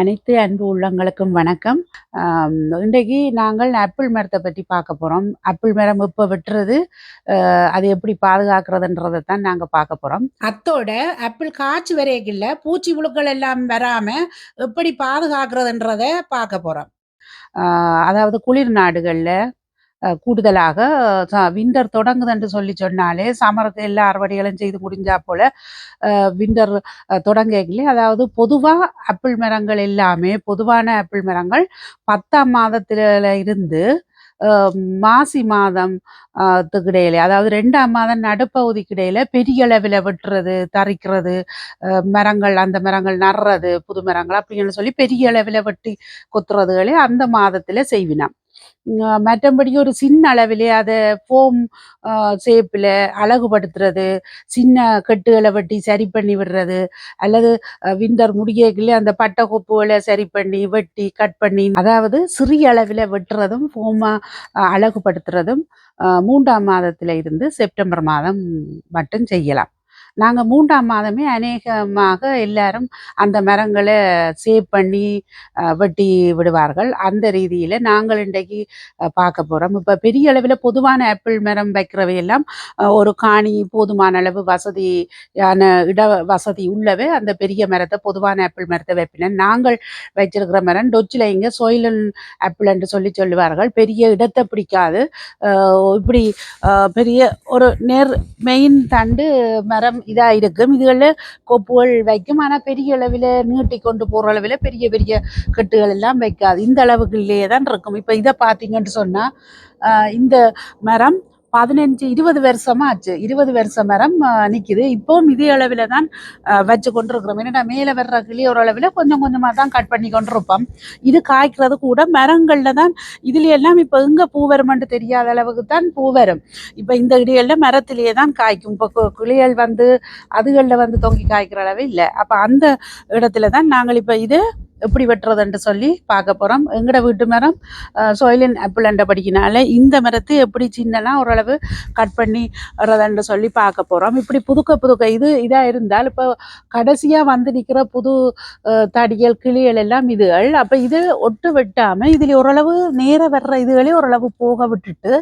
அனைத்து அன்பு உள்ளங்களுக்கும் வணக்கம். இன்றைக்கு நாங்கள் ஆப்பிள் மரத்தை பற்றி பார்க்க போகிறோம் ஆப்பிள் மரம் இப்போ வெட்டுறது அது எப்படி பாதுகாக்கிறதுன்றதை தான் நாங்கள் பார்க்க போகிறோம் அத்தோட ஆப்பிள் காய்ச்சி வரையில பூச்சி புழுக்கள் எல்லாம் வராம எப்படி பாதுகாக்கிறதுன்றத பார்க்க போறோம். அதாவது குளிர் நாடுகளில் கூடுதலாக விண்டர் தொடங்குதுன்னு சொல்லி சொன்னாலே சமருக்கு எல்லா அறுவடைகளும் செய்து முடிஞ்சா போல விண்டர் தொடங்கலே அதாவது பொதுவாக ஆப்பிள் மரங்கள் எல்லாமே பொதுவான ஆப்பிள் மரங்கள் பத்தாம் மாதத்துல இருந்து மாசி மாதம் இடையில அதாவது ரெண்டாம் மாதம் நடுப்பகுதிக்கு இடையில பெரிய அளவில் வெட்டுறது தரிக்கிறது மரங்கள் அந்த மரங்கள் நடுறது புது மரங்கள் அப்படின்னு சொல்லி பெரிய அளவில் வெட்டி கொத்துறதுகளே அந்த மாதத்தில் செய்வினான் மற்றபடி ஒரு சின்ன அளவிலே அதை ஃபோம் ஷேப்பில் அழகுபடுத்துறது சின்ன கட்டுகளை வெட்டி சரி பண்ணி விடுறது அல்லது விண்டர் முடியக்குள்ளே அந்த பட்டை கொப்புகளை சரி பண்ணி வெட்டி கட் பண்ணி அதாவது சிறிய அளவில் வெட்டுறதும் ஃபோமாக அழகுபடுத்துறதும் மூன்றாம் மாதத்தில் இருந்து செப்டம்பர் மாதம் மட்டும் செய்யலாம். நாங்கள் மூன்றாம் மாதமே அநேகமாக எல்லாரும் அந்த மரங்களை சேவ் பண்ணி வெட்டி விடுவார்கள். அந்த ரீதியில் நாங்கள் இன்றைக்கு பார்க்க போகிறோம் இப்போ பெரிய அளவில் பொதுவான ஆப்பிள் மரம் வைக்கிறவையெல்லாம் ஒரு காணி போதுமான அளவு வசதியான இட வசதி உள்ளவே. அந்த பெரிய மரத்தை பொதுவான ஆப்பிள் மரத்தை வைப்பினேன் நாங்கள் வச்சிருக்கிற மரம் டொச்சில் இங்கே சோயிலன் ஆப்பிள் என்று சொல்லி சொல்லுவார்கள். பெரிய இடத்தை பிடிக்காது. இப்படி பெரிய ஒரு நேர் மெயின் தண்டு மரம் இதாக இருக்கும் இதுகளில் கொப்புகள் வைக்கும். ஆனால் பெரிய அளவில் நீட்டி கொண்டு போகிற அளவில் பெரிய பெரிய கட்டுகள் எல்லாம் வைக்காது. இந்த அளவுக்குள்ளேயே தான் இருக்கும். இப்போ இதை பார்த்தீங்கன்னு சொன்னால் இந்த மரம் பதினஞ்சு இருபது வருஷமா ஆச்சு. இருபது வருஷம் மரம் நிற்கிது இப்போவும் இதே அளவில் தான் வச்சு கொண்டிருக்கிறோம். ஏன்னா மேலே வர்ற கிளி ஒரு அளவில் கொஞ்சம் கொஞ்சமாக தான் கட் பண்ணி கொண்டிருப்போம். இது காய்க்கிறது கூட மரங்களில் தான் இதுல எல்லாம் இப்போ எங்கே பூ வருமென்று தெரியாத அளவுக்கு தான் பூ வரும். இப்போ இந்த இடையில மரத்திலேயே தான் காய்க்கும். இப்போ கிளிகள் வந்து அதுகளில் வந்து தொங்கி காய்க்கிற அளவு இல்லை. அப்போ அந்த இடத்துல தான் நாங்கள் இப்போ இது எப்படி வெட்டுறதுன்ட்டு சொல்லி பார்க்க போகிறோம் எங்களோட வீட்டு மரம் சோயிலின் ஆப்பிள் அண்டை படிக்கினால இந்த மரத்தை எப்படி சின்னனா ஓரளவு கட் பண்ணி வர்றதுன்னு சொல்லி பார்க்க போகிறோம் இப்படி புதுக்க புதுக்க இது இதாக இருந்தால் இப்போ கடைசியாக வந்து நிற்கிற புது தடிகள் கிளிகள் எல்லாம் இதுகள். அப்போ இது ஒட்டு வெட்டாமல் இதில் ஓரளவு நேர வர்ற இதுகளே ஓரளவு போக விட்டுட்டு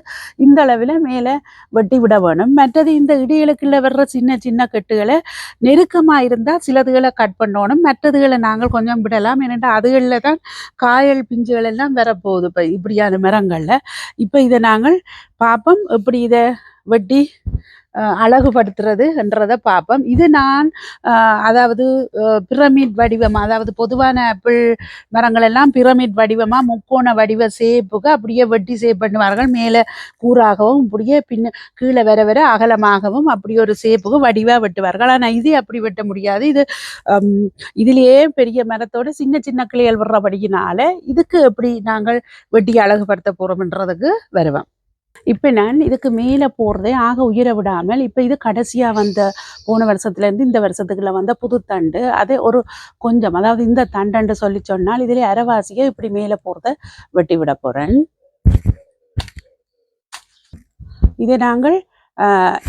இந்த அளவில் மேலே வெட்டி விட வேணும். மற்றது இந்த இடிகளுக்குள்ள வர்ற சின்ன சின்ன கட்டுகளை நெருக்கமாக இருந்தால் சிலதுகளை கட் பண்ணணும். மற்றதுகளை நாங்கள் கொஞ்சம் விடலாம். ஏனென்றால் அதுகளில் தான் காயல் பிஞ்சுகள் எல்லாம் வரப்போகுது இப்போ இப்படியான மரங்களில். இப்போ இதை நாங்கள் பார்ப்போம் எப்படி இதை வெட்டி அழகுபடுத்துறது என்றதை பார்ப்போம். இது நான் அதாவது பிரமிட் வடிவம் அதாவது பொதுவான ஆப்பிள் மரங்கள் எல்லாம் பிரமிட் வடிவமாக முக்கோண வடிவ சேப்புக்கு அப்படியே வெட்டி சேப் பண்ணுவார்கள். மேலே கூறாகவும் அப்படியே பின்ன கீழே வர வர அகலமாகவும் அப்படி ஒரு சேப்புக்கு வடிவாக வெட்டுவார்கள். ஆனால் இது அப்படி வெட்ட முடியாது. இது இதிலேயே பெரிய மரத்தோட சின்ன சின்ன கிளைகள் வர்றபடியினால இதுக்கு எப்படி நாங்கள் வெட்டி அழகுபடுத்த போறோம்ன்றதுக்கு வருவோம். இப்போ நான் இதுக்கு மேலே போடுறதே ஆக உயர விடாமல் இப்போ இது கடைசியாக வந்த போன வருஷத்துலேருந்து இந்த வருஷத்துக்குள்ள வந்த புது தண்டு அதே ஒரு கொஞ்சம் அதாவது இந்த தண்டன்று சொல்லி சொன்னால் இதில் அரைவாசியை இப்படி மேலே போகிறத வெட்டி விட போகிறேன் இதை நாங்கள்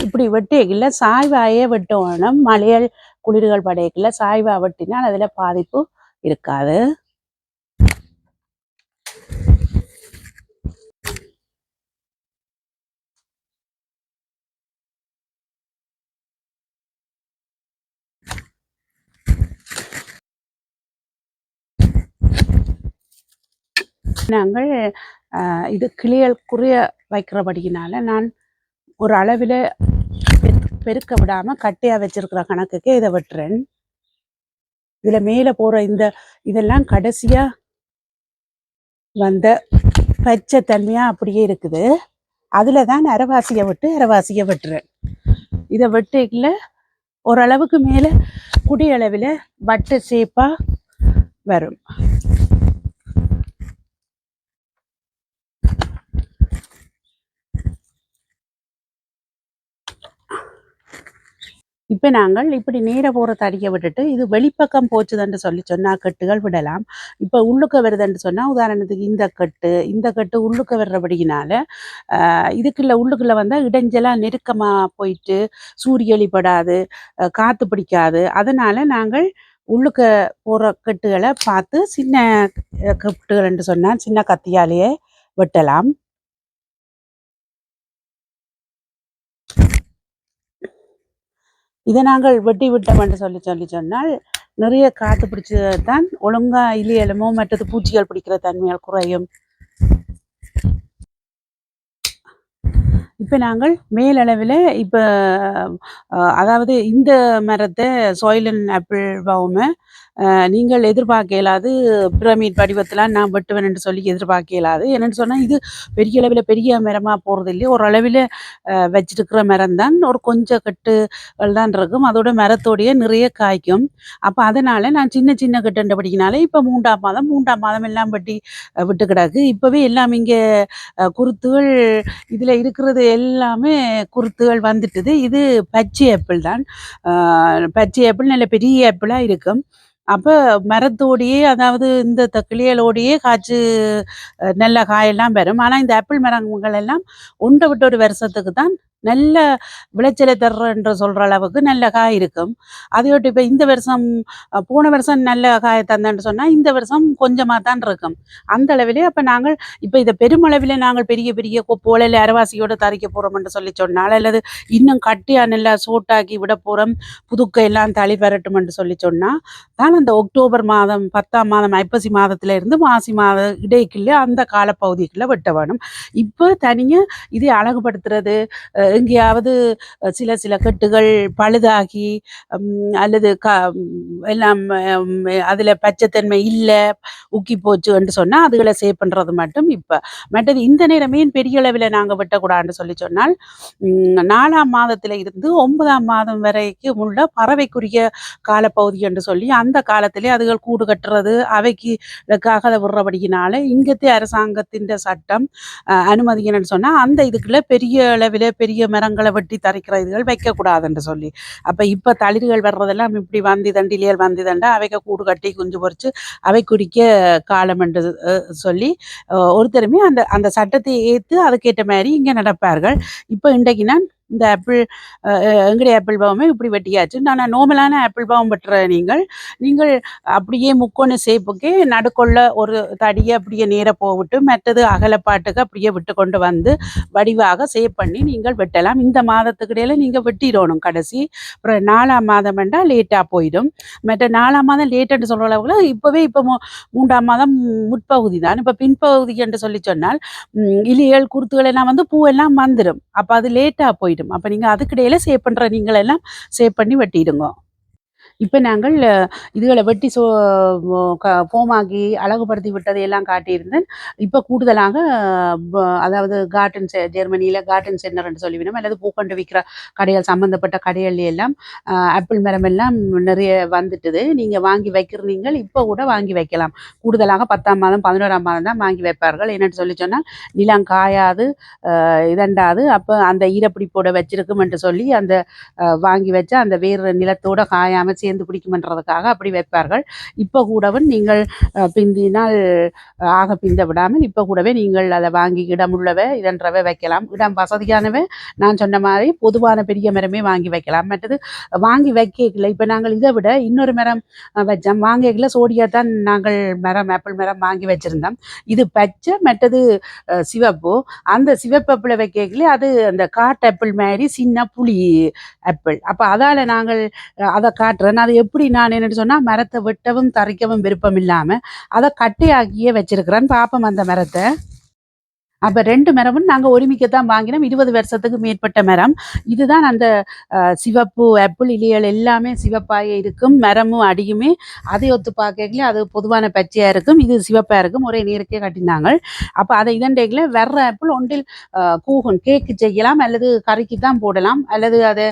இப்படி வெட்டியக்கில் சாய்வாயே வெட்டணும். மலையல் குளிர்கள் படையக்கில் சாய்வா வெட்டினால் அதில் பாதிப்பு இருக்காது. நாங்கள் இது கிளியல் குறிய வைக்கிறபடியினால நான் ஒரு அளவில் பெருக்க விடாமல் கட்டையாக வச்சிருக்கிற கணக்குக்கே இதை வெட்டுறேன். இதில் மேலே போகிற இந்த இதெல்லாம் கடைசியாக வந்த பச்சை தன்மையாக அப்படியே இருக்குது. அதில் தான் அரைவாசியை விட்டு அரைவாசியை வெட்டுறேன். இதை வெட்டிக்கல ஓரளவுக்கு மேலே குடியளவில் வட்ட சேப்பாக வரும். இப்போ நாங்கள் இப்படி நேர போகிற தடிக்க விட்டுட்டு இது வெளிப்பக்கம் போச்சுதுன்னு சொல்லி சொன்னால் கட்டுகள் விடலாம். இப்போ உள்ளுக்க வருதுன்னு சொன்னால் உதாரணத்துக்கு இந்த கட்டு இந்த கட்டு உள்ளுக்க வர்றபடியினால இதுக்குள்ள உள்ளுக்குள்ள வந்தால் இடைஞ்சலாக நெருக்கமாக போயிட்டு சூரியளிப்படாது காற்று பிடிக்காது. அதனால் நாங்கள் உள்ளுக்க போகிற கட்டுகளை பார்த்து சின்ன கட்டுகள் என்று சொன்னால் சின்ன கத்தியாலேயே வெட்டலாம். இதை நாங்கள் வெட்டி விட்டோம் என்று சொல்லி சொல்லி சொன்னால் நிறைய காற்று பிடிச்சி தான். ஒழுங்கா இலியலுமோ மற்றது பூச்சிகள் பிடிக்கிற தன்மையால் குறையும். இப்போ நாங்கள் மேலளவில் இப்போ அதாவது இந்த மரத்தை சோயிலன் ஆப்பிள் பாவமை நீங்கள் எதிர்பார்க்க இயலாது பிரமிட் வடிவத்தில் நான் வெட்டுவேன் என்று சொல்லி எதிர்பார்க்க இயலாது. என்னென்னு சொன்னால் இது பெரிய அளவில் பெரிய மரமாக போகிறது இல்லையே ஓரளவில் வச்சிருக்கிற மரம் தான் ஒரு கொஞ்சம் கட்டுகள் தான் இருக்கும். அதோட மரத்தோடைய நிறைய காய்க்கும். அப்போ அதனால் நான் சின்ன சின்ன கட்டுன்ற படிக்கினாலே இப்போ மூன்றாம் மாதம் மூன்றாம் மாதம் எல்லாம் வெட்டி விட்டு கிடக்கு. இப்போவே எல்லாம் இங்கே குருத்துகள் இதில் இருக்கிறது எல்லாமே குருத்துகள் வந்துட்டுது. இது பச்சை ஆப்பிள் தான். பச்சை ஆப்பிள் நல்ல பெரிய ஆப்பிளாக இருக்கும். அப்போ மரத்தோடையே அதாவது இந்த கிளியலோடையே காய்ச்சி நல்ல காயெல்லாம் வரும். ஆனால் இந்த ஆப்பிள் மரங்கள் எல்லாம் ஒன்றை விட்டு ஒரு வருஷத்துக்கு தான் நல்ல விளைச்சலை தர்றன்ற சொல்கிற அளவுக்கு நல்ல காய் இருக்கும். அதையொட்டி இப்போ இந்த வருஷம் போன வருஷம் நல்ல காய் தந்தேன்னு சொன்னால் இந்த வருஷம் கொஞ்சமாக தான் இருக்கும். அந்த அளவிலே அப்போ நாங்கள் இப்போ இதை பெருமளவில் நாங்கள் பெரிய பெரிய கொப்போல இல்லை அரவாசியோட தரிக்க போகிறோம்னு சொல்லி சொன்னால் அல்லது இன்னும் கட்டியாக நல்லா சூட்டாக்கி விட போகிறோம் புதுக்கை எல்லாம் தளி பெறட்டும்னு சொல்லி சொன்னால் தான் அந்த அக்டோபர் மாதம் பத்தாம் மாதம் ஐப்பசி மாதத்துல இருந்து மாசி மாத இடைக்குள்ளே அந்த காலப்பகுதிக்குள்ளே வெட்ட வேணும். இப்போ தனியாக இதை அழகுபடுத்துறது எங்கேயாவது சில சில கட்டுகள் பழுதாகி அல்லது க எல்லாம் அதில் பச்சைத்தன்மை இல்லை உக்கி போச்சு என்று சொன்னால் அதுகளை சேவ் பண்ணுறது மட்டும் இப்போ. மற்றது இந்த நேரமே பெரிய அளவில் நாங்கள் வெட்டக்கூடாதுன்னு சொல்லி சொன்னால் நாலாம் மாதத்தில் இருந்து ஒன்பதாம் மாதம் வரைக்கும் உள்ள பறவைக்குரிய காலப்பகுதி என்று சொல்லி அந்த காலத்திலே அதுகள் கூடு கட்டுறது அவைக்கு காகத விடுறபடியினால இங்கத்தே அரசாங்கத்தின் சட்டம் அனுமதிக்கணும்னு சொன்னால் அந்த இதுக்குள்ள பெரிய அளவில் பெரிய மரங்களை வெட்டி தரைக்கிற இதுகள் வைக்கக்கூடாதுன்னு சொல்லி. அப்போ இப்போ தளிர்கள் வர்றதெல்லாம் இப்படி வந்தி தண்டிலியல் வந்தி தண்டா அவைக்கு கூடு கட்டி குஞ்சு பொறிச்சு அவை குடிக்க காலம் என்று சொல்லி ஒருத்தருமே அந்த அந்த சட்டத்தை ஏற்று அதுக்கேற்ற மாதிரி இங்கே நடப்பார்கள். இப்போ இன்றைக்கு நான் இந்த ஆப்பிள் எங்களுடைய ஆப்பிள் பாவமே இப்படி வெட்டியாச்சு. நான் நார்மலான ஆப்பிள் பாவம் வெட்டுற நீங்கள் நீங்கள் அப்படியே முக்கோண சேப்புக்கு நடுக்கொள்ள ஒரு தடியை அப்படியே நேர போவிட்டு மற்றது அகலப்பாட்டுக்கு அப்படியே விட்டு கொண்டு வந்து வடிவாக சேவ் பண்ணி நீங்கள் வெட்டலாம். இந்த மாதத்துக்கு இடையில நீங்கள் வெட்டிடணும் கடைசி. அப்புறம் நாலாம் மாதம் வேண்டாம் லேட்டாக போயிடும். மற்ற நாலாம் மாதம் லேட்டுன்னு சொல்கிற அளவுக்கு இப்போவே இப்போ மூன்றாம் மாதம் முற்பகுதி தான். இப்போ பின்பகுதி என்று சொல்லி சொன்னால் இலியல் இலிகள் குருத்துகள் எல்லாம் வந்து பூவெல்லாம் வந்துடும் அப்போ அது லேட்டாக போயிடும். அப்போ நீங்கள் அதுக்கிடையில சேவ் பண்ணுற நீங்களெல்லாம் சேவ் பண்ணி வெட்டிடுங்க. இப்போ நாங்கள் இதுகளை வெட்டி சோ க அழகுபடுத்தி விட்டதை எல்லாம் காட்டியிருந்தேன். இப்போ கூடுதலாக அதாவது கார்டன் செ ஜெர்மனியில் கார்டன் சென்டர்னு சொல்லிவிடும் அல்லது பூக்கொண்டு விற்கிற கடைகள் சம்மந்தப்பட்ட கடைகள் எல்லாம் ஆப்பிள் மரம் எல்லாம் நிறைய வந்துட்டுது. நீங்கள் வாங்கி வைக்கிறீங்க இப்போ கூட வாங்கி வைக்கலாம். கூடுதலாக பத்தாம் மாதம் பதினோராம் மாதம் தான் வாங்கி வைப்பார்கள். என்னென்னு சொல்லி சொன்னால் நிலம் காயாது இதண்டாது. அப்போ அந்த ஈரப்பிடிப்போட வச்சிருக்கும் என்று சொல்லி அந்த வாங்கி வச்சா அந்த வேறு நிலத்தோட காயாமல் சேர்ந்து பிடிக்குமென்றதுக்காக அப்படி வைப்பார்கள். இப்போ கூடவும் நீங்கள் பிந்தினால் ஆக பிந்த விடாமல் இப்போ கூடவே நீங்கள் அதை வாங்கி இடமுள்ளவை இதன்றவை வைக்கலாம். இடம் வசதியானவை நான் சொன்ன மாதிரி பொதுவான பெரிய மரமே வாங்கி வைக்கலாம். மற்றது வாங்கி வைக்கல இப்போ நாங்கள் இதை விட இன்னொரு மரம் வச்சோம். வாங்கிக்கல சோடியா தான் நாங்கள் மரம் ஆப்பிள் மரம் வாங்கி வச்சிருந்தோம். இது பச்சை மற்றது சிவப்பு. அந்த சிவப்பப்பில் ஆப்பிளை வைக்கல அது அந்த காட்டு ஆப்பிள் மாதிரி சின்ன புளி ஆப்பிள். அப்போ அதால் நாங்கள் அதை காட்டுறேன் அது எப்படி நான் என்னன்னு சொன்னால் மரத்தை வெட்டவும் தரைக்கவும் விருப்பம் இல்லாமல் அதை கட்டையாக்கியே வச்சிருக்கிறேன் பார்ப்போம் அந்த மரத்தை. அப்போ ரெண்டு மரமும் நாங்கள் ஒருமிக்கத்தான் வாங்கினோம். இருபது வருஷத்துக்கு மேற்பட்ட மரம். இதுதான் அந்த சிவப்பு ஆப்பிள் இலைகள் எல்லாமே சிவப்பாக இருக்கும். மரமும் அடியுமே. அதை ஒத்து பார்க்கல அது பொதுவான பச்சையாக இருக்கும். இது சிவப்பாக இருக்கும். ஒரே நேருக்கே கட்டினாங்க. அப்போ அதை இதண்டேக்கில் வர்ற ஆப்பிள் ஒன்றில் கூகும் கேக்கு செய்யலாம். அல்லது கறிக்கு தான் போடலாம். அல்லது அதை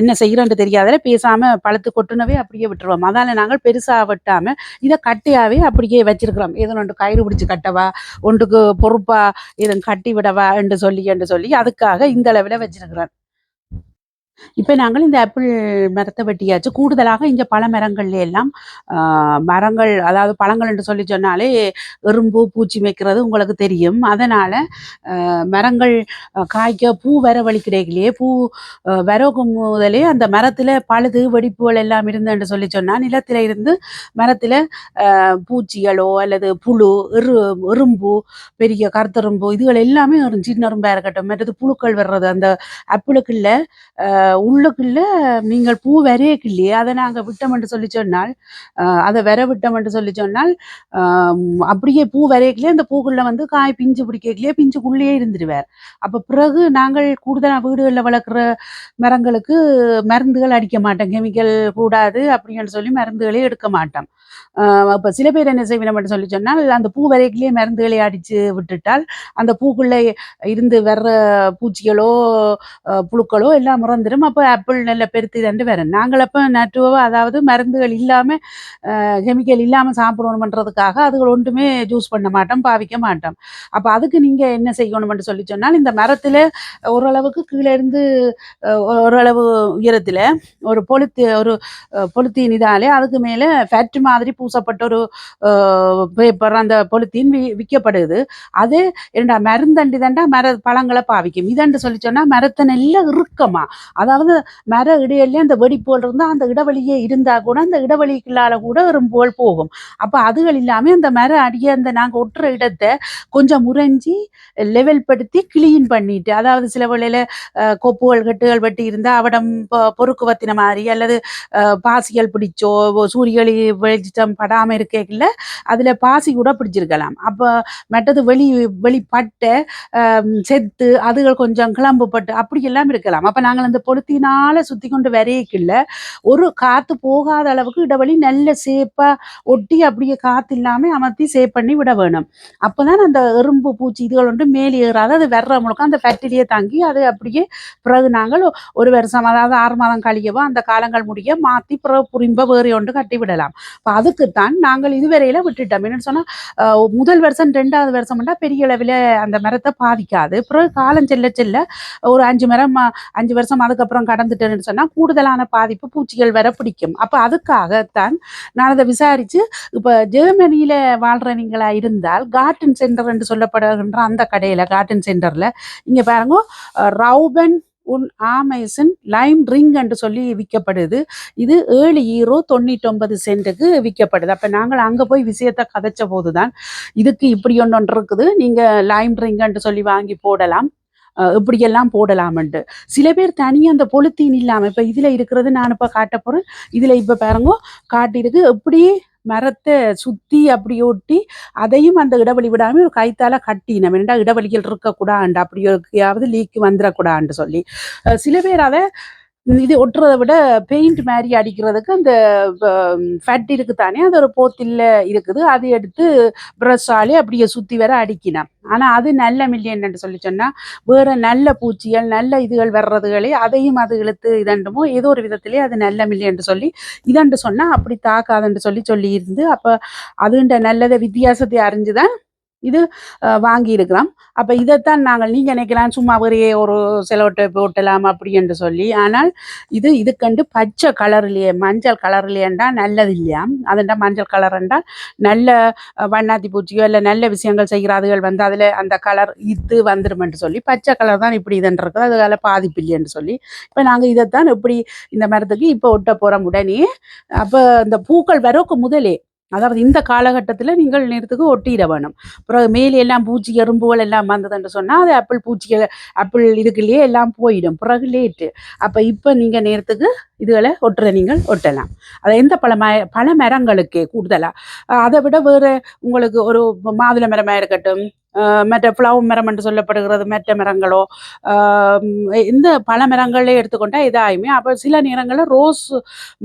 என்ன செய்கிறோன்ட்டு தெரியாதல பேசாமல் பழுத்து கொட்டுனவே அப்படியே விட்டுருவோம். அதால் நாங்கள் பெருசாக வெட்டாமல் இதை கட்டையாகவே அப்படியே வச்சிருக்கிறோம். ஏதோ ஒன்று கயிறு பிடிச்சி கட்டவா? ஒன்றுக்கு பொறுப்பாக இதன் கட்டி விடவா என்று சொல்லி என்று சொல்லி அதுக்காக இந்த அளவில் வச்சிருக்கிறேன் இப்போ நாங்கள் இந்த ஆப்பிள் மரத்தை வெட்டியாச்சு. கூடுதலாக இங்கே பல மரங்கள்ல எல்லாம் மரங்கள் அதாவது பழங்கள் என்று சொல்லி சொன்னாலே எறும்பு, பூச்சி வைக்கிறது உங்களுக்கு தெரியும். அதனால மரங்கள் காய்க்க பூ வர வரவழிக்கிடையிலேயே பூ அ வரக்கும் முதலே அந்த மரத்தில் பழுது, வெடிப்புகள் எல்லாம் இருந்ததுன்னு சொல்லி சொன்னால் நிலத்தில் இருந்து மரத்தில் பூச்சிகளோ அல்லது புழு, எறு எறும்பு, பெரிய கருத்தெரும்பு இதுகள் எல்லாமே வரும். சின்ன எறும்பா இருக்கட்டும், மற்றது புழுக்கள் வர்றது அந்த ஆப்பிளுக்குள்ள உள்ளுக்குள்ள நீங்கள் பூ வரையக்கில்லையே, அதை நாங்கள் விட்டோம் என்று சொல்லி சொன்னால், அதை வர விட்டோம் என்று சொல்லி சொன்னால், அப்படியே பூ வரையக்கிலே அந்த பூக்குள்ள வந்து காய் பிஞ்சு பிடிக்கலையே பிஞ்சுக்குள்ளேயே இருந்துருவார். அப்போ பிறகு நாங்கள் கூடுதலாக வீடுகளில் வளர்க்குற மரங்களுக்கு மருந்துகள் அடிக்க மாட்டோம். கெமிக்கல் கூடாது அப்படின்னு சொல்லி மருந்துகளே எடுக்க மாட்டோம். இப்போ சில பேர் என்ன செய்வினோம்னு சொல்லி சொன்னால், அந்த பூ வரையக்கிலே மருந்துகளை அடித்து விட்டுட்டால், அந்த பூக்குள்ளே இருந்து வர்ற பூச்சிகளோ, புழுக்களோ எல்லாம் இறந்துரும். அப்போ ஆப்பிள் நல்ல பெருத்து தண்டு வரும். நாங்கள் அப்ப அதாவது மருந்துகள் இல்லாம, கெமிக்கல் இல்லாம சாப்பிடணும்ன்றதுக்காக அதுகள் ஒன்றுமே ஜூஸ் பண்ண மாட்டோம், பாவிக்க மாட்டோம். அப்ப அதுக்கு நீங்க என்ன செய்யணும்னு சொல்லி சொன்னால், இந்த மரத்தில் ஓரளவுக்கு கீழ இருந்து ஓரளவு உயரத்தில் ஒரு பொலித்து ஒரு பொழுத்தின் இதாலே அதுக்கு மேல ஃபேட் மாதிரி பூசப்பட்ட ஒரு பேப்பர் அந்த பொழுத்தின் வி விற்கப்படுது அது என்னடா மருந்தண்டி தண்டா மர பழங்களை பாவிக்கும். இதண்டு சொல்லி சொன்னா மரத்தை நல்ல இறுக்கமாக அதாவது மர இடையிலே அந்த வெடிப்புகள் இருந்தால் அந்த இடைவெளியே இருந்தால் கூட அந்த இடைவெளிக்குள்ளால கூட எறும்புகள் போகும். அப்போ அதுகள் இல்லாமல் அந்த மர அடியே அந்த நாங்கள் ஒட்டுற இடத்தை கொஞ்சம் முறைஞ்சி லெவல் படுத்தி கிளீன் பண்ணிட்டு, அதாவது சில வேளையில் கொப்புகள், கெட்டுகள் வெட்டி இருந்தால் அவடம் பொ பொறுக்கு வத்தின மாதிரி அல்லது பாசிகள் பிடிச்சோ, சூரியகளி வெளிச்சம் படாமல் இருக்கல அதில் பாசி கூட பிடிச்சிருக்கலாம். அப்போ மற்றது வெளி வெளிப்பட்ட செத்து அதுகள் கொஞ்சம் கிளம்புப்பட்டு அப்படி அப்படியெல்லாம் இருக்கலாம். அப்போ நாங்கள் அந்த கொளுத்தினால சுத்தி கொண்டு வரையக்கில்ல ஒரு காத்து போகாத அளவுக்கு இடைவெளி நல்ல சேப்பா ஒட்டி அப்படியே காத்து இல்லாம அமர்த்தி சேவ் பண்ணி விட வேணும். அப்பதான் அந்த எறும்பு, பூச்சி இதுகள் வந்து மேலே ஏறாது. அது வர்ற முழுக்க அந்த ஃபேக்டரியே தங்கி அது அப்படியே பிறகு நாங்கள் ஒரு வருஷம் அதாவது ஆறு மாதம் கழியவோ அந்த காலங்கள் முடிய மாத்தி பிறகு புரிம்ப வேறு ஒன்று கட்டி விடலாம். இப்போ அதுக்குத்தான் நாங்கள் இதுவரையில விட்டுட்டோம். என்னன்னு சொன்னா, முதல் வருஷம், ரெண்டாவது வருஷம்னா பெரிய அளவில அந்த மரத்தை பாதிக்காது. பிறகு காலம் செல்ல செல்ல ஒரு அஞ்சு மரம் அஞ்சு வருஷம் அதுக்கப்புறம் கடந்துட்டேன்னு சொன்னா, கூடுதலான பாதிப்பு பூச்சிகள் வர பிடிக்கும். அப்ப அதுக்காகத்தான் நான் அதை விசாரிச்சு, இப்ப ஜெர்மனியில வாழ்றவங்களா இருந்தால், கார்டன் சென்டர் என்று சொல்லப்படுகின்ற அந்த கடையில கார்டன் சென்டர்ல இங்க பாருங்க ரவுபன் உன் ஆமேசன் லைம் ரிங் என்று சொல்லி விற்கப்படுது இது 7 யூரோ 99 சென்ட்டுக்கு விற்கப்படுது அப்போ நாங்கள் அங்கே போய் விஷயத்தை கதைச்ச போது தான், இதுக்கு இப்படி ஒன்று ஒன்று இருக்குது. நீங்கள் லைம் ரிங் என்று சொல்லி வாங்கி போடலாம். எப்படியெல்லாம் இப்படியெல்லாம் சில பேர் தனியாக அந்த பொலித்தீன் இல்லாமல் இப்போ இதில் இருக்கிறது நான் இப்போ காட்ட போகிறேன் இதில் இப்போ பாருங்க காட்டியிருக்கு. எப்படி மரத்தை சுற்றி அப்படி ஒட்டி, அதையும் அந்த இடைவெளி விடாமல் ஒரு கயித்தால கட்டினோம். ஏன்டா இடைவெளிகள் இருக்கக்கூடாண்டு அப்படி எங்கேயாவது லீக் வந்துடக்கூடாண்டு சொல்லி. சில பேர் அதை இது ஒட்டுறத விட பெயிண்ட் மாதிரி அடிக்கிறதுக்கு அந்த ஃபேட் இருக்கு தானே, அது ஒரு போத்தில் இருக்குது. அது எடுத்து ப்ரஷ்ஷாலே அப்படியே சுற்றி வர அடிக்கினேன் ஆனால் அது நல்ல மில்லியன்ன்னு சொல்லி சொன்னால் வேற நல்ல பூச்சிகள், நல்ல இதுகள் வர்றதுகளே அதையும் அது இழுத்து இதண்டுமோ ஏதோ ஒரு விதத்திலே அது நல்ல மில்லியன்ட்டு சொல்லி, இதண்டு சொன்னால் அப்படி தாக்காதுன்னு சொல்லி சொல்லியிருந்து, அப்போ அதுண்ட நல்லதை வித்தியாசத்தை அறிஞ்சு தான் இது அ வாங்கியிருக்கிறோம். அப்போ இதைத்தான் நாங்கள் நீங்கள் நினைக்கலாம் சும்மா ஒரே ஒரு செலவட்டை போட்டலாம் அப்படி என்று சொல்லி. ஆனால் இது இதுக்கண்டு பச்சை கலர்லயே மஞ்சள் கலர்லேயேண்டா நல்லது இல்லையா அதுண்டா மஞ்சள் கலர்ண்டா நல்ல வண்ணாத்தி பூச்சியோ, இல்லை நல்ல விஷயங்கள் செய்கிறாதுகள் வந்து அதில் அந்த கலர் இது வந்துடும் என்று சொல்லி, பச்சை கலர் தான் இப்படி இதுன்னு இருக்குது. அதுனால பாதிப்பு இல்லைன்னு சொல்லி, இப்போ நாங்கள் இதைத்தான் இப்படி இந்த மரத்துக்கு இப்போ ஒட்ட போகிறோம் உடனே. அப்போ இந்த பூக்கள் வரக்கு முதலே, அதாவது இந்த காலகட்டத்தில் நீங்கள் நேரத்துக்கு ஒட்டிட வேணும். அப்புறம் மேலே எல்லாம் பூச்சி, எறும்புகள் எல்லாம் வந்ததுன்னு சொன்னால் அது ஆப்பிள் பூச்சிகள் ஆப்பிள் இதுக்குள்ளேயே எல்லாம் போயிடும். பிறகு லேட்டு. அப்போ இப்போ நீங்கள் நேரத்துக்கு இதுகளை ஒட்டுற நீங்கள் ஒட்டலாம். அது எந்த பல ம பழ மரங்களுக்கே கூடுதலாக அதை விட வேறு உங்களுக்கு ஒரு மாதுளை மரமாக இருக்கட்டும், மற்ற பிளவு மரம் என்று சொல்லப்படுகிறது மற்ற மரங்களோ, இந்த பல மரங்களே எடுத்துக்கொண்டா இதாயுமே, அப்போ சில நேரங்களில் ரோஸ்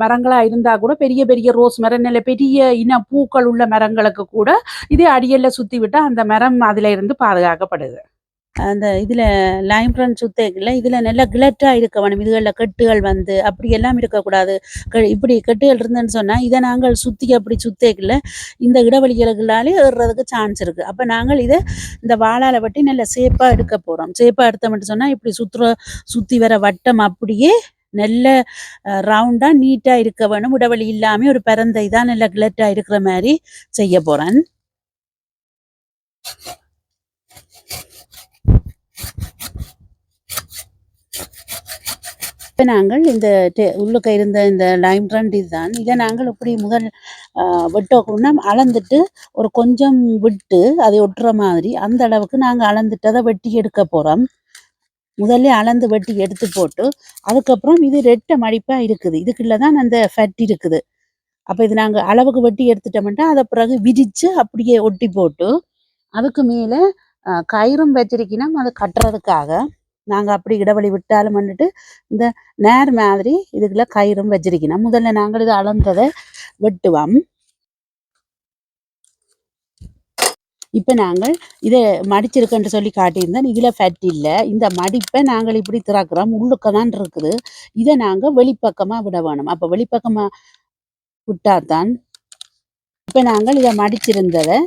மரங்களா இருந்தா கூட பெரிய பெரிய ரோஸ் மரம், இல்லை பெரிய இன பூக்கள் உள்ள மரங்களுக்கு கூட இதே அடியல்ல சுற்றி விட்டால் அந்த மரம் அதில் இருந்து பாதுகாக்கப்படுது. அந்த இதில லைம்ரன் சுத்தேக்குள்ள இதில் நல்லா கிளட்டாக இருக்க வேணும். இதுகளில் கெட்டுகள் வந்து அப்படியெல்லாம் இருக்கக்கூடாது. க இப்படி கெட்டுகள் இருந்துன்னு சொன்னால் இதை நாங்கள் சுற்றி அப்படி சுத்தேக்குள்ள இந்த இடைவெளிகளுக்குள்ளாலே ஏறுறதுக்கு சான்ஸ் இருக்குது அப்போ நாங்கள் இதை இந்த வாளால வட்டி நல்ல சேஃபாக எடுக்க போகிறோம் சேஃபாக எடுத்தோம்னு சொன்னால் இப்படி சுற்றுற சுற்றி வர வட்டம் அப்படியே நல்ல ரவுண்டாக நீட்டாக இருக்க வேணும் இடைவெளி இல்லாமல் ஒரு பரந்த இதாக நல்ல கிளட்டாக இருக்கிற மாதிரி செய்ய போகிறேன் இப்போ நாங்கள் இந்த டெ- உள்ளுக்க இருந்த இந்த லைம் ரண்ட் இதுதான். இதை நாங்கள் இப்படி முதல் வெட்டோக்குன்னா அளந்துட்டு ஒரு கொஞ்சம் விட்டு அதை ஒட்டுற மாதிரி அந்த அளவுக்கு நாங்கள் அளந்துட்டு அதை வெட்டி எடுக்க போகிறோம் முதல்ல அளந்து வெட்டி எடுத்து போட்டு அதுக்கப்புறம் இது ரெட்டை மடிப்பாக இருக்குது. இதுக்குள்ள தான் அந்த ஃபட் இருக்குது. அப்போ இது நாங்கள் அளவுக்கு வெட்டி எடுத்துட்டோம்னா அதை பிறகு விரித்து அப்படியே ஒட்டி போட்டு அதுக்கு மேலே கயிறும் வச்சிருக்கணும் அதை கட்டுறதுக்காக நாங்கள் அப்படி இடைவெளி விட்டாலும் வந்துட்டு இந்த நேர் மாதிரி இதுக்குள்ள கயிறும் வச்சிருக்கணும் முதல்ல நாங்கள் இது அளந்ததை வெட்டுவோம். இப்போ நாங்கள் இதை மடிச்சிருக்கேன்னு சொல்லி காட்டியிருந்தேன் இதில் ஃபேட் இல்லை. இந்த மடிப்பை நாங்கள் இப்படி திறக்கிறோம். உள்ளுக்க தான் இருக்குது. இதை நாங்கள் வெளிப்பக்கமாக விட வேணும். அப்போ வெளிப்பக்கமாக விட்டாதான் இப்போ நாங்கள் இதை மடிச்சிருந்ததை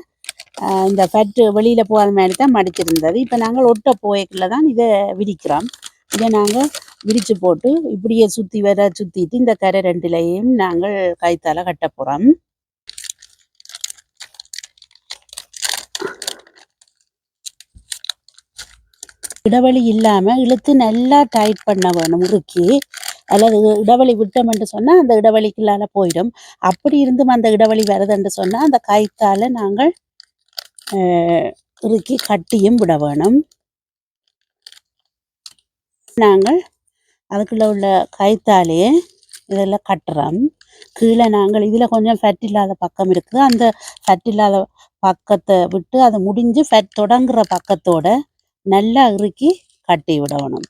இந்த ஃபேட்டு வெளியில் போகாத மாதிரி தான் மடிச்சிருந்தது. இப்போ நாங்கள் ஒட்ட போயக்குள்ள தான் இதை விரிக்கிறோம். இதை நாங்கள் விரித்து போட்டு இப்படியே சுற்றி வர சுற்றிட்டு இந்த கரை ரெண்டுலையும் நாங்கள் கைத்தால கட்ட போகிறோம் இடைவெளி இல்லாமல் இழுத்து நல்லா டைட் பண்ண வேணும் முறுக்கி அல்லது இடைவெளி விட்டோம்னு சொன்னால் அந்த இடைவெளிக்குள்ளால போயிடும். அப்படி இருந்தும் அந்த இடைவெளி வருதுன்னு சொன்னால் அந்த கைத்தால நாங்கள் இறுக்கி கட்டியும் விட வேணும். நாங்கள் அதுக்குள்ளே உள்ள கைத்தாலேயே இதெல்லாம் கட்டுறோம். கீழே நாங்கள் இதில் கொஞ்சம் ஃபேட் இல்லாத பக்கம் இருக்குது. அந்த ஃபேட் இல்லாத பக்கத்தை விட்டு அது முடிஞ்சு ஃபேட் தொடங்குற பக்கத்தோட நல்லா இறுக்கி கட்டி விடணும்.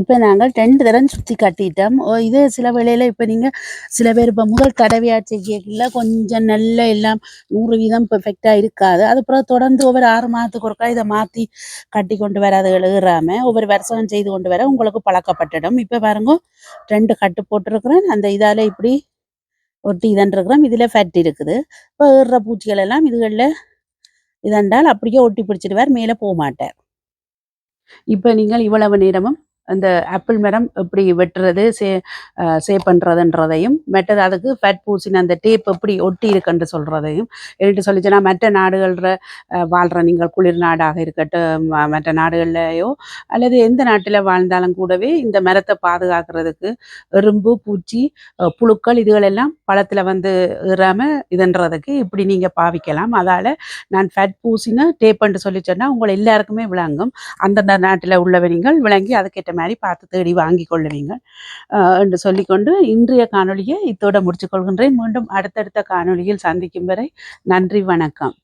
இப்போ நாங்கள் ரெண்டு தரம் சுற்றி கட்டிட்டோம். ஓ, இதே சில வேளையில் இப்போ நீங்கள் சில பேர் இப்போ முதல் தடவையாச்சு கேட்கல கொஞ்சம் நல்ல எல்லாம் நூறு வீதம் பெர்ஃபெக்டாக இருக்காது. அது அப்புறம் தொடர்ந்து ஒவ்வொரு ஆறு மாதத்துக்கு ஒருக்கா இதை மாற்றி கட்டி கொண்டு வர அது ஒவ்வொரு வருஷம் செய்து கொண்டு வர உங்களுக்கு பழக்கப்பட்டுடும். இப்போ பாருங்க ரெண்டு கட்டு போட்டிருக்கிறேன். அந்த இதால் இப்படி ஒட்டி இதன்றிருக்கிறோம். இதில் ஃபேட் இருக்குது. இப்போ ஏறுற பூச்சிகள் எல்லாம் இதுகளில் இதண்டால் அப்படியே ஒட்டி பிடிச்சிடுவார் மேலே போக மாட்டார். இப்போ நீங்கள் இவ்வளவு நேரமும் அந்த ஆப்பிள் மரம் எப்படி வெட்டுறது சே அஹ் சே பண்ணுறதுன்றதையும் மற்றது அதுக்கு ஃபேட் பூசின அந்த டேப் எப்படி ஒட்டி இருக்குன்னு சொல்கிறதையும் என்கிட்ட சொல்லிச்சுன்னா மற்ற நாடுகளில் வாழ்கிற நீங்கள் குளிர் நாடாக இருக்கட்டும் மற்ற நாடுகள்லையோ அல்லது எந்த நாட்டில் வாழ்ந்தாலும் கூடவே இந்த மரத்தை பாதுகாக்கிறதுக்கு எறும்பு பூச்சி புழுக்கள் இதுகளெல்லாம் பழத்தில் வந்து ஏறாமல் இதுன்றதுக்கு இப்படி நீங்கள் பாவிக்கலாம். அதால் நான் ஃபேட் பூசின டேப்புன்ட்டு சொல்லி சொன்னால் உங்களை எல்லாருக்குமே விளங்கும். அந்தந்த நாட்டில் உள்ளவர்கள் விளங்கி அதுக்கேற்ற மாதிரி பார்த்து தேடி வாங்கி கொள்ளுவீங்க. என்று சொல்லிக்கொண்டு இன்றைய காணொலியை இத்தோட முடிச்சுக்கொள்கின்றேன் மீண்டும் அடுத்தடுத்த காணொளியில் சந்திக்கும் வரை நன்றி வணக்கம்.